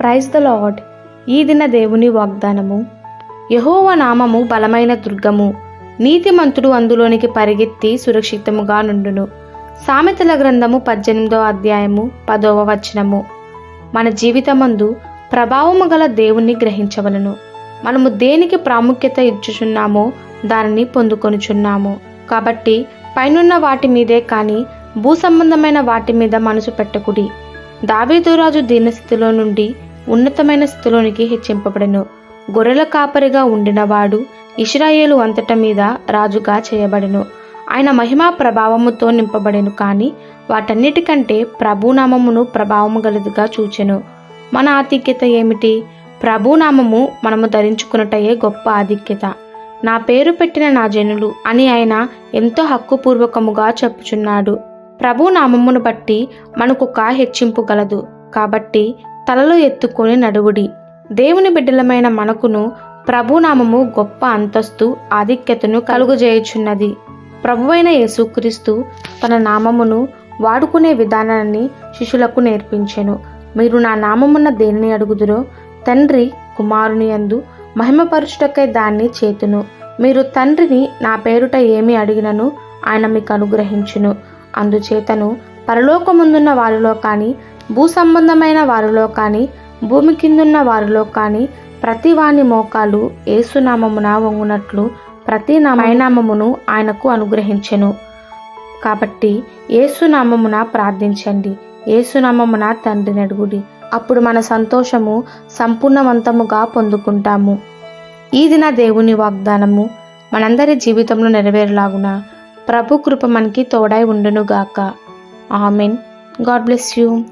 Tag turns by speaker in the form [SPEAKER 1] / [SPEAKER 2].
[SPEAKER 1] Praise the lord ఈ దిన దేవుని వాగ్దానము. యహోవ నామము బలమైన దుర్గము. నీతిమంతుడు అందులోనికి పరిగెత్తి సురక్షితముగా నుండును. సామెతల గ్రంథము పద్దెనిమిదో అధ్యాయము పదవ వచనము. మన జీవితమందు ప్రభావము గల దేవుణ్ణి గ్రహించవలను. మనము దేనికి ప్రాముఖ్యత ఇచ్చుచున్నామో దానిని పొందుకొనుచున్నాము. కాబట్టి పైనున్న వాటి మీదే కానీ భూ సంబంధమైన వాటి మీద మనసు పెట్టకుడి. దావీదురాజు దీనస్థితిలో నుండి ఉన్నతమైన స్థితిలోనికి హెచ్చింపబడెను. గొర్రెల కాపరిగా ఉండినవాడు ఇస్రాయేలు అంతట మీద రాజుగా చేయబడెను. ఆయన మహిమా ప్రభావముతో నింపబడెను కానీ వాటన్నిటికంటే ప్రభునామమును ప్రభావము గలదిగా చూచెను. మన ఆధిక్యత ఏమిటి? ప్రభునామము మనము ధరించుకున్నటయే గొప్ప ఆధిక్యత. నా పేరు పెట్టిన నా జనులు అని ఆయన ఎంతో హక్కుపూర్వకముగా చెప్పుచున్నాడు. ప్రభు నామమును బట్టి మనకు కా హెచ్చింపు గలదు. కాబట్టి తలలు ఎత్తుకొని నడువుడి. దేవుని బిడ్డలమైన మనకును ప్రభునామము గొప్ప అంతస్తు ఆధిక్యతను కలుగజేయుచున్నది. ప్రభువైన యేసుక్రీస్తు తన నామమును వాడుకునే విధానాన్ని శిష్యులకు నేర్పించెను. మీరు నా నామమున్న దేనిని అడుగుదురో? తండ్రి కుమారుని యందు మహిమపరుచుటకై దాన్ని చేతును. మీరు తండ్రిని నా పేరుట ఏమి అడిగినను ఆయన మీకు అనుగ్రహించును. అందుచేతను పరలోకముందున్న వారిలో కానీ భూ సంబంధమైన వారిలో కానీ భూమి కిందున్న వారిలో కానీ ప్రతి వాని మోకాలు ఏసునామమున వంగునట్లు ప్రతి నామమును ఆయనకు అనుగ్రహించెను. కాబట్టి ఏసునామమున ప్రార్థించండి. ఏసునామమున తండ్రి నడుగుడి అప్పుడు మన సంతోషము సంపూర్ణవంతముగా పొందుకుంటాము. ఈ దిన దేవుని వాగ్దానము మనందరి జీవితంలో నెరవేరులాగున ప్రభు కృప మనకి తోడై ఉండునుగాక. ఆమెన్. God bless you.